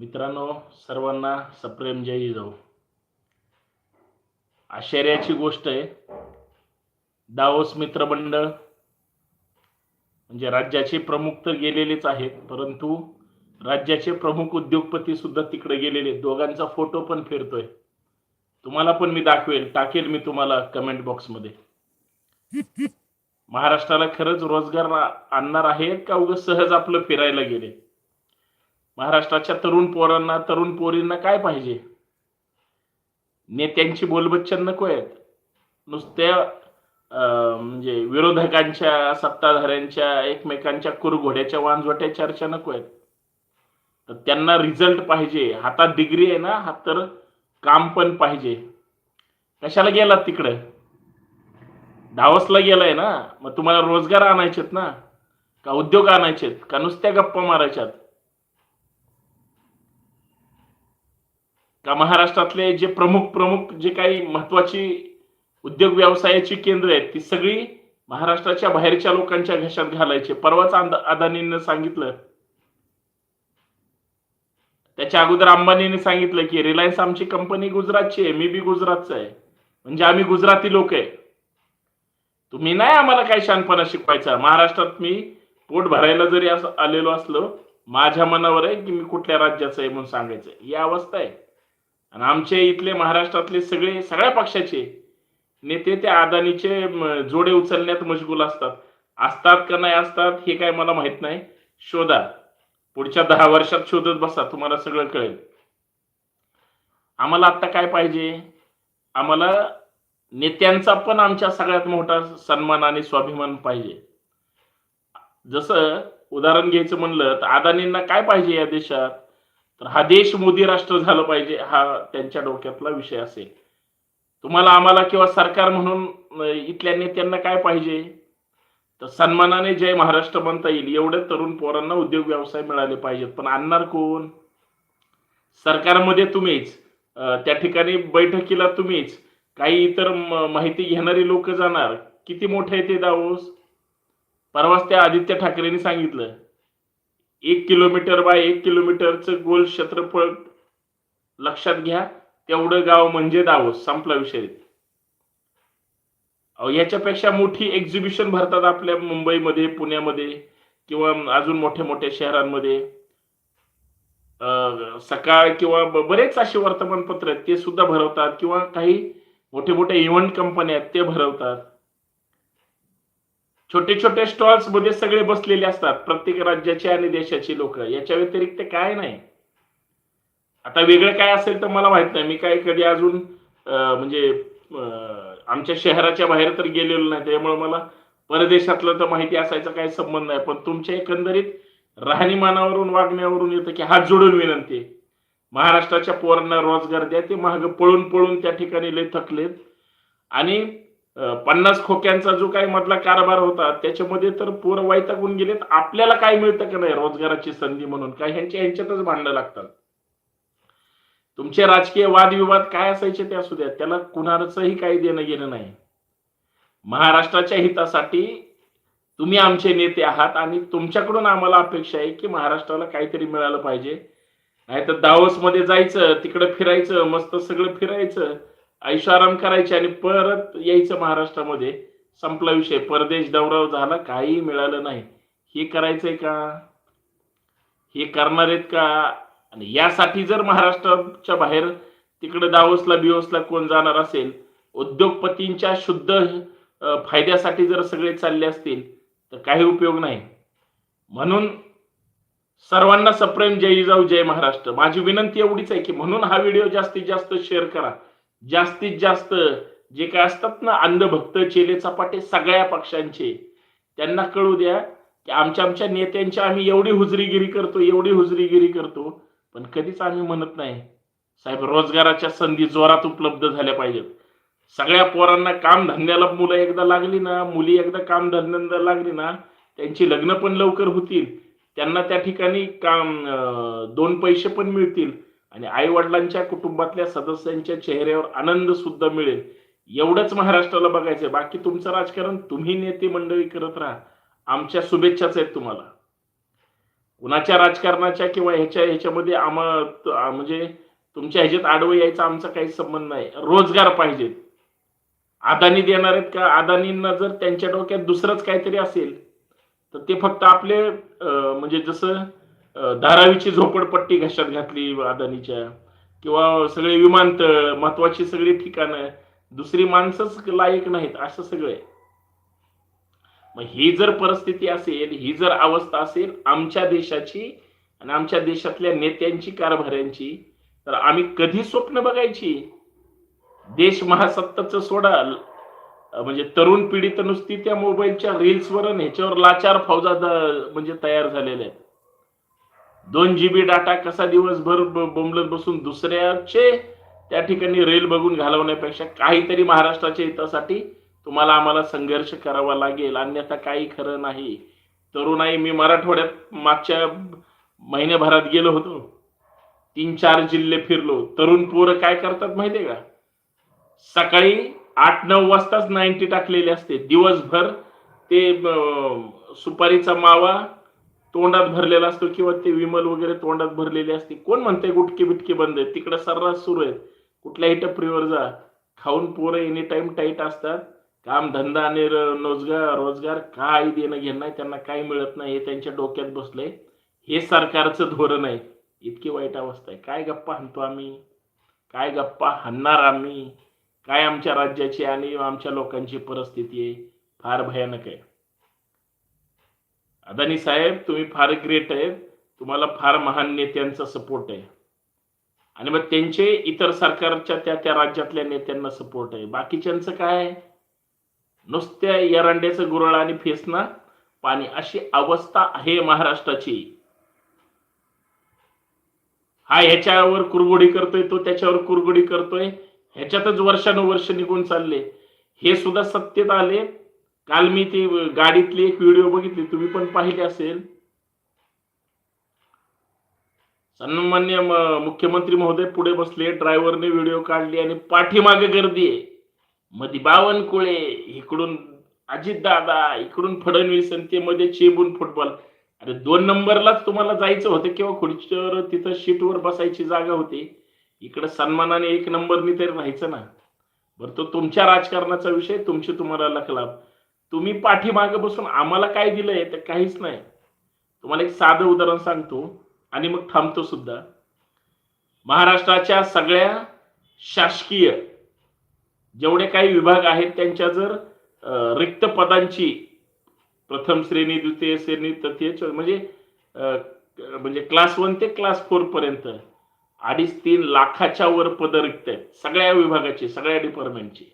मित्रांनो सर्वांना सप्रेम जय जाऊ आश्चर्याची गोष्ट आहे दावोस मित्रमंडळ म्हणजे राज्याचे प्रमुख तर गेलेलेच आहेत परंतु राज्याचे प्रमुख उद्योगपती सुद्धा तिकडे गेलेले दोघांचा फोटो पण फिरतोय. तुम्हाला पण मी दाखवेल टाकेल मी तुम्हाला कमेंट बॉक्समध्ये महाराष्ट्राला खरंच रोजगार आणणार आहेत का उगं सहज आपलं फिरायला गेले? महाराष्ट्राच्या तरुण पोरांना तरुण पोरींना काय पाहिजे? नेत्यांची बोलबच्चन नको आहेत. नुसत्या म्हणजे विरोधकांच्या सत्ताधाऱ्यांच्या एकमेकांच्या कुरघोड्याच्या वांजवट्या चर्चा नको आहेत. तर त्यांना रिझल्ट पाहिजे. हातात डिग्री आहे ना हात तर काम पण पाहिजे. कशाला गेलात तिकडं? डावसला गेलाय ना? मग तुम्हाला रोजगार आणायचेत ना? का उद्योग आणायचेत? का नुसत्या गप्पा मारायच्यात? का महाराष्ट्रातले जे प्रमुख प्रमुख जे काही महत्वाची उद्योग व्यवसायाची केंद्र आहेत ती सगळी महाराष्ट्राच्या बाहेरच्या लोकांच्या घशात घालायचे. परवाच अदानीनं सांगितलं. त्याच्या अगोदर अंबानीने सांगितलं की रिलायन्स आमची कंपनी गुजरातची आहे मी बी गुजरातचा आहे. म्हणजे आम्ही गुजराती लोक आहे. तुम्ही नाही आम्हाला काही शानपणा शिकवायचा. महाराष्ट्रात मी पोट भरायला जरी असं आलेलो असलो माझ्या मनावर आहे की मी कुठल्या राज्याचं आहे म्हणून सांगायचं ही अवस्था आहे. आणि आमचे इथले महाराष्ट्रातले सगळे सगळ्या पक्षाचे नेते त्या अदानीचे जोडे उचलण्यात मशगूल असतात. असतात का नाही असतात हे काय मला माहीत नाही. शोधा. पुढच्या दहा वर्षात शोधत बसा तुम्हाला सगळं कळेल. आम्हाला आता काय पाहिजे? आम्हाला नेत्यांचा पण आमच्या सगळ्यात मोठा सन्मान आणि स्वाभिमान पाहिजे. जसं उदाहरण घ्यायचं म्हणलं तर अदानींना काय पाहिजे या देशात? तर हा देश मोदी राष्ट्र झालं पाहिजे हा त्यांच्या डोक्यातला विषय असेल. तुम्हाला आम्हाला किंवा सरकार म्हणून इथल्या नेत्यांना काय पाहिजे? तर सन्मानाने जय महाराष्ट्र म्हणता येईल. एवढे तरुण पोरांना उद्योग व्यवसाय मिळाले पाहिजेत. पण आणणार कोण? सरकारमध्ये तुम्हीच. त्या ठिकाणी बैठकीला तुम्हीच. काही इतर माहिती घेणारी लोक जाणार. किती मोठे आहे ते दावोस परवाच त्या आदित्य ठाकरेंनी सांगितलं. एक किलोमीटर बाय एक किलोमीटरचं गोल क्षेत्रफळ लक्षात घ्या. तेवढं गाव म्हणजे दावोस. संपला विषय. याच्यापेक्षा मोठी एक्झिबिशन भरतात आपल्या मुंबईमध्ये पुण्यामध्ये किंवा अजून मोठ्या मोठ्या शहरांमध्ये. सकाळ किंवा बरेच असे वर्तमानपत्र आहेत. ते सुद्धा भरवतात किंवा काही मोठे मोठे इव्हेंट कंपन्या आहेत ते भरवतात. छोटे छोटे स्टॉल्समध्ये सगळे बसलेले असतात. प्रत्येक राज्याचे आणि देशाची लोक. याच्या व्यतिरिक्त काय नाही. आता वेगळं काय असेल तर मला माहीत नाही. मी काय कधी अजून म्हणजे आमच्या शहराच्या बाहेर तर गेलेलो नाही. त्यामुळे मला परदेशातलं तर माहिती असायचा काही संबंध नाही. पण तुमच्या एकंदरीत राहणीमानावरून वागण्यावरून येतं की हात जोडून विनंती महाराष्ट्राच्या पोरांना रोजगार द्या. ते महाग पळून पळून त्या ठिकाणी लय थकलेत. आणि पन्नास खोक्यांचा जो काही मधला कारभार होता त्याच्यामध्ये तर पोर वैतागून गेलेत. आपल्याला काय मिळतं का नाही रोजगाराची संधी म्हणून? काय ह्यांच्या ह्यांच्यातच भांडणं लागतात. तुमचे राजकीय वादविवाद काय असायचे ते असू द्या. त्याला कुणाचंही काही देणं गेलं नाही. महाराष्ट्राच्या हितासाठी तुम्ही आमचे नेते आहात आणि तुमच्याकडून आम्हाला अपेक्षा आहे की महाराष्ट्राला काहीतरी मिळालं पाहिजे. नाही तर दावसमध्ये जायचं तिकडे फिरायचं मस्त सगळं फिरायचं. ऐशाराम करायचे आणि परत यायचं महाराष्ट्रामध्ये. संपला विषय. परदेश दौरा झाला काही मिळालं नाही. हे करायचंय का? हे करणार आहेत का? आणि यासाठी जर महाराष्ट्राच्या बाहेर तिकडे दावसला बिवोसला कोण जाणार असेल उद्योगपतींच्या शुद्ध फायद्यासाठी जर सगळे चालले असतील तर काही उपयोग नाही. म्हणून सर्वांना सप्रेम. जय जाऊ जय महाराष्ट्र. माझी विनंती एवढीच आहे की म्हणून हा व्हिडिओ जास्तीत जास्त शेअर करा. जास्तीत जास्त जे काय असतात ना अंधभक्त चेले चपाटे सगळ्या पक्षांचे त्यांना कळू द्या की आमच्या आमच्या नेत्यांची आम्ही एवढी हुजरीगिरी करतो एवढी हुजरीगिरी करतो पण कधीच आम्ही म्हणत नाही. साहेब रोजगाराच्या संधी जोरात उपलब्ध झाल्या पाहिजेत. सगळ्या पोरांना काम धंद्याला मुलं एकदा लागली ना मुली एकदा काम धंद्यांना लागली ना त्यांची लग्न पण लवकर होतील. त्यांना त्या ठिकाणी काम दोन पैसे पण मिळतील. आणि आई वडिलांच्या कुटुंबातल्या सदस्यांच्या चेहऱ्यावर आनंद सुद्धा मिळेल. एवढंच महाराष्ट्राला बघायचंय. बाकी तुमचं राजकारण तुम्ही नेते मंडळी करत राहा. आमच्या शुभेच्छाच आहेत तुम्हाला. कुणाच्या राजकारणाच्या किंवा ह्याच्या ह्याच्यामध्ये आम्हा म्हणजे तुमच्या ह्याच्यात आडवं यायचा आमचा काही संबंध नाही. रोजगार पाहिजेत अदानी देणार आहेत का? अदानींना जर त्यांच्या डोक्यात दुसरंच काहीतरी असेल तर ते फक्त आपले म्हणजे जसं धारावीची झोपडपट्टी घशात घातली अदानीच्या किंवा सगळे विमानतळ महत्वाची सगळी ठिकाणं दुसरी माणसंच लायक नाहीत असं सगळं मग ही जर परिस्थिती असेल ही जर अवस्था असेल आमच्या देशाची आणि आमच्या देशातल्या नेत्यांची कारभाऱ्यांची तर आम्ही कधी स्वप्न बघायची? देश महासत्ताच सोडा. म्हणजे तरुण पिढी तर नुसती त्या मोबाईलच्या रील्सवर ह्याच्यावर लाचार फौजा म्हणजे तयार झालेल्या आहेत. दोन जीबी डाटा कसा दिवसभर बोंबलत बसून दुसऱ्याचे त्या ठिकाणी रेल बघून घालवण्यापेक्षा काहीतरी महाराष्ट्राच्या हितासाठी तुम्हाला आम्हाला संघर्ष करावा लागेल. अन्यथा काही खरं नाही. तरुणाई मी मराठवाड्यात मागच्या महिन्याभरात गेलो होतो. तीन चार जिल्हे फिरलो. तरुण पोरं काय करतात माहितीये का? सकाळी आठ नऊ वाजताच नाईन्टी टाकलेले असते. दिवसभर ते सुपारीचा मावा तोंडात भरलेला असतो किंवा ते विमल वगैरे तोंडात भरलेले असते. कोण म्हणते गुटके बिटके बंद आहेत? तिकडे सर्रास सुरू आहेत. कुठल्याही टपरीवर जा. खाऊन पोरं एनी टाइम टाईट असतात. काम धंदा आणि रोजगार रोजगार काही देणं घेणं नाही. त्यांना काही मिळत नाही. हे त्यांच्या डोक्यात बसलंय. हे सरकारचं धोरण आहे. इतकी वाईट अवस्था आहे. काय गप्पा हाणतो आम्ही? काय गप्पा हाणणार आम्ही? काय आमच्या राज्याची आणि आमच्या लोकांची परिस्थिती आहे? फार भयानक आहे. अदानी साहेब तुम्ही फार ग्रेट आहेत तुम्हाला फार महान नेत्यांचा सपोर्ट आहे. आणि मग त्यांचे इतर सरकारच्या त्या त्या राज्यातल्या नेत्यांना सपोर्ट आहे. बाकीच्यांचं काय नुसत्या एरंड्याचं गुरळ आणि फेसना पाणी. अशी अवस्था आहे महाराष्ट्राची. हा ह्याच्यावर कुरगुडी करतोय तो त्याच्यावर कुरगुडी करतोय. ह्याच्यातच वर्षानुवर्ष निघून चालले. हे सुद्धा सत्तेत आले. काल मी ते गाडीतली एक व्हिडिओ बघितली तुम्ही पण पाहिली असेल. सन्मान्य मुख्यमंत्री महोदय पुढे बसले ड्रायव्हरने व्हिडिओ काढली आणि पाठीमागे गर्दी आहे. मध्ये बावनकुळे इकडून अजित दादा इकडून फडणवीस आणि ते मध्ये चेबून फुटबॉल. अरे दोन नंबरलाच तुम्हाला जायचं होतं किंवा खुर्चीवर तिथं शीटवर बसायची जागा होती. इकडे सन्मानाने एक नंबरनी तरी राहायचं ना. बरं तो तुमच्या राजकारणाचा विषय तुमची तुम्हाला लखलाभ तुम्ही पाठीमागे बसून आम्हाला काय दिलंय तर काहीच नाही. तुम्हाला एक साधं उदाहरण सांगतो आणि मग थांबतो सुद्धा. महाराष्ट्राच्या सगळ्या शासकीय जेवढे काही विभाग आहेत त्यांच्या जर रिक्त पदांची प्रथम श्रेणी द्वितीय श्रेणी तृतीय म्हणजे म्हणजे क्लास वन ते क्लास फोर पर्यंत अडीच तीन लाखाच्या वर पद रिक्त आहेत सगळ्या विभागाची सगळ्या डिपार्टमेंटची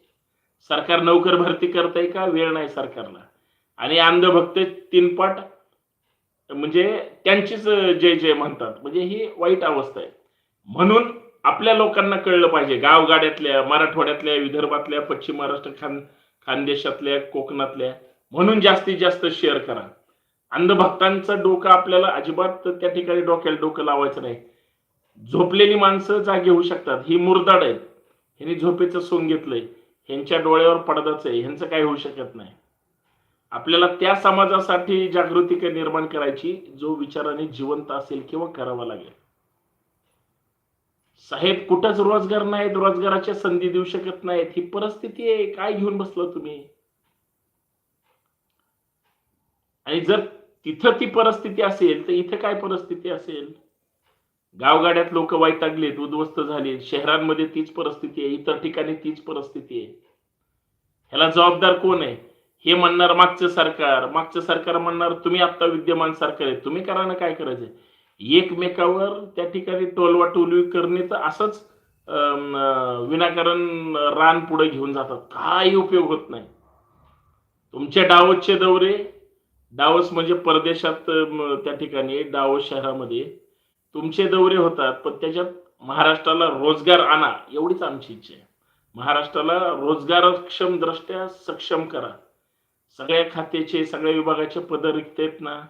सरकार नोकर भरती करतंय का? वेळ नाही सरकारला. आणि अंधभक्त तीनपट म्हणजे त्यांचीच जय जय म्हणतात म्हणजे ही वाईट अवस्था आहे. म्हणून आपल्या लोकांना कळलं पाहिजे. गावगाड्यातल्या मराठवाड्यातल्या विदर्भातल्या पश्चिम महाराष्ट्र खान खानदेशातल्या कोकणातल्या म्हणून जास्तीत जास्त शेअर करा. अंधभक्तांचं डोकं आपल्याला अजिबात त्या ठिकाणी डोक्याला डोकं लावायचं नाही. झोपलेली माणसं जागी होऊ शकतात. ही मुरदाड आहेत ह्यांनी झोपेचं सोंग घेतलंय. ह्यांच्या डोळ्यावर पडदाच आहे ह्यांचं काही होऊ शकत नाही. आपल्याला त्या समाजासाठी जागृती निर्माण करायची जो विचाराने जिवंत असेल किंवा करावा लागेल. साहेब कुठंच रोजगार नाहीत रोजगाराच्या संधी देऊ शकत नाहीत. ही परिस्थिती आहे काय घेऊन बसला तुम्ही? आणि जर तिथं ती परिस्थिती असेल तर इथं काय परिस्थिती असेल? गावगाड्यात लोक वैतागलेत उद्ध्वस्त झाले शहरांमध्ये तीच परिस्थिती आहे इतर ठिकाणी तीच परिस्थिती आहे. ह्याला जबाबदार कोण आहे? हे म्हणणार मागचं सरकार. मागचं सरकार म्हणणार तुम्ही आता विद्यमान सरकार आहे. तुम्ही करा ना काय करायचंय एकमेकावर त्या ठिकाणी टोलवा टोलवी करणे तर असंच विनाकारण रान पुढे घेऊन जातात. काही उपयोग होत नाही. तुमचे डावसचे दौरे डावस म्हणजे परदेशात त्या ठिकाणी डावस शहरामध्ये तुमचे दौरे होतात पण त्याच्यात महाराष्ट्राला रोजगार आणा एवढीच आमची इच्छा आहे. महाराष्ट्राला रोजगारक्षम दृष्ट्या सक्षम करा. सगळ्या खात्याचे सगळ्या विभागाचे पद रिक्त आहेत ना.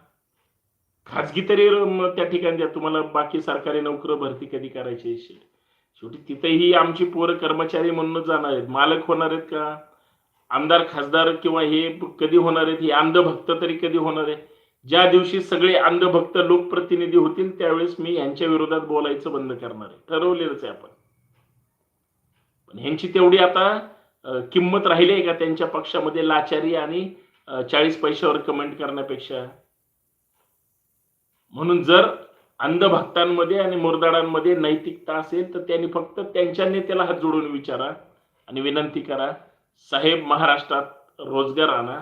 खाजगी तरी त्या ठिकाणी द्या तुम्हाला बाकी सरकारी नोकर भरती कधी करायची आहे शेवटी तिथेही आमची पोरं कर्मचारी म्हणूनच जाणार आहेत. मालक होणार आहेत का? आमदार खासदार किंवा हे कधी होणार आहेत? हे अंधभक्त तरी कधी होणार आहे ज्या दिवशी सगळे अंधभक्त लोकप्रतिनिधी होतील त्यावेळेस मी यांच्या विरोधात बोलायचं बंद करणार आहे. ठरवलेलंच आहे आपण. पण ह्यांची तेवढी आता किंमत राहिली आहे का त्यांच्या पक्षामध्ये लाचारी आणि चाळीस पैशावर कमेंट करण्यापेक्षा? म्हणून जर अंधभक्तांमध्ये आणि मुरदाडांमध्ये नैतिकता असेल तर त्यांनी फक्त त्यांच्या नेत्याला हात जोडून विचारा आणि विनंती करा साहेब महाराष्ट्रात रोजगार आणा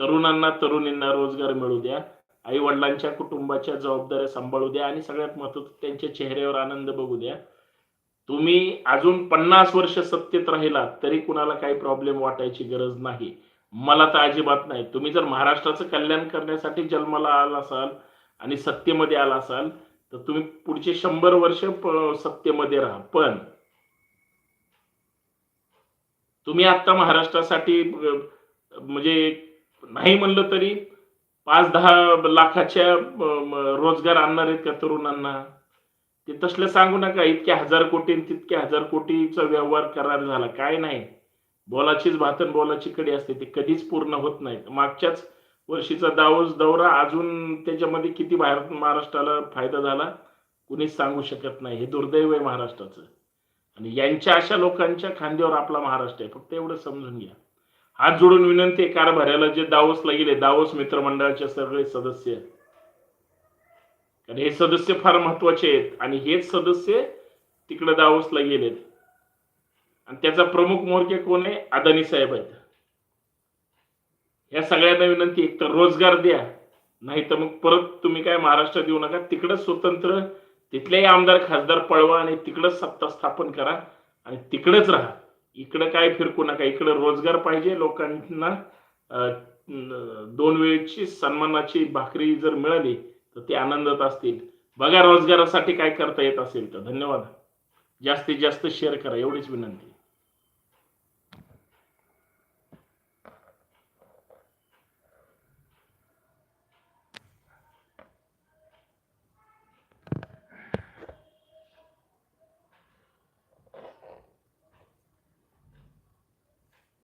तरुणांना तरुणींना रोजगार मिळू द्या. आई वडिलांच्या कुटुंबाच्या जबाबदाऱ्या सांभाळू द्या आणि सगळ्यात महत्वाचं त्यांच्या चेहऱ्यावर आनंद बघू द्या. तुम्ही अजून पन्नास वर्ष सत्तेत राहिला तरी कुणाला काही प्रॉब्लेम वाटायची गरज नाही. मला तर अजिबात नाही. तुम्ही जर महाराष्ट्राचं कल्याण करण्यासाठी जन्माला आला असाल आणि सत्तेमध्ये आला असाल तर तुम्ही पुढचे शंभर वर्ष सत्तेमध्ये राहा. पण तुम्ही आता महाराष्ट्रासाठी म्हणजे नाही म्हणलं तरी पाच दहा लाखाच्या रोजगार आणणार आहेत का तरुणांना? ते तसलं सांगू नका इतके हजार कोटी आणि हजार कोटीचा व्यवहार करार झाला. काय नाही. बोलाचीच भातन बोलाची कडी असते. ते कधीच पूर्ण होत नाही. मागच्याच वर्षीचा दावोस दौरा अजून त्याच्यामध्ये किती भारत महाराष्ट्राला फायदा झाला कुणीच सांगू शकत नाही. हे दुर्दैव आहे महाराष्ट्राचं. आणि यांच्या अशा लोकांच्या खांद्यावर आपला महाराष्ट्र आहे. फक्त एवढं समजून घ्या. हात जोडून विनंती आहे कारभाऱ्याला जे दावोसला गेले दावोस मित्रमंडळाचे सगळे सदस्य. कारण हे सदस्य फार महत्त्वाचे आहेत आणि हेच सदस्य तिकडे दावोसला गेलेत. आणि त्याचा प्रमुख मोर्चे कोण आहे? अदानी साहेब आहेत. या सगळ्यांना विनंती एक तर रोजगार द्या नाही तर मग परत तुम्ही काय महाराष्ट्रात येऊ नका तिकडं स्वतंत्र तिथलेही आमदार खासदार पळवा आणि तिकडंच सत्ता स्थापन करा आणि तिकडंच राहा. इकडं काय फिरकू नका. इकडं रोजगार पाहिजे लोकांना. दोन वेळची सन्मानाची भाकरी जर मिळाली तर ते आनंदात असतील. बघा रोजगारासाठी काय करता येत असेल तर. धन्यवाद. जास्तीत जास्त शेअर करा. एवढीच विनंती.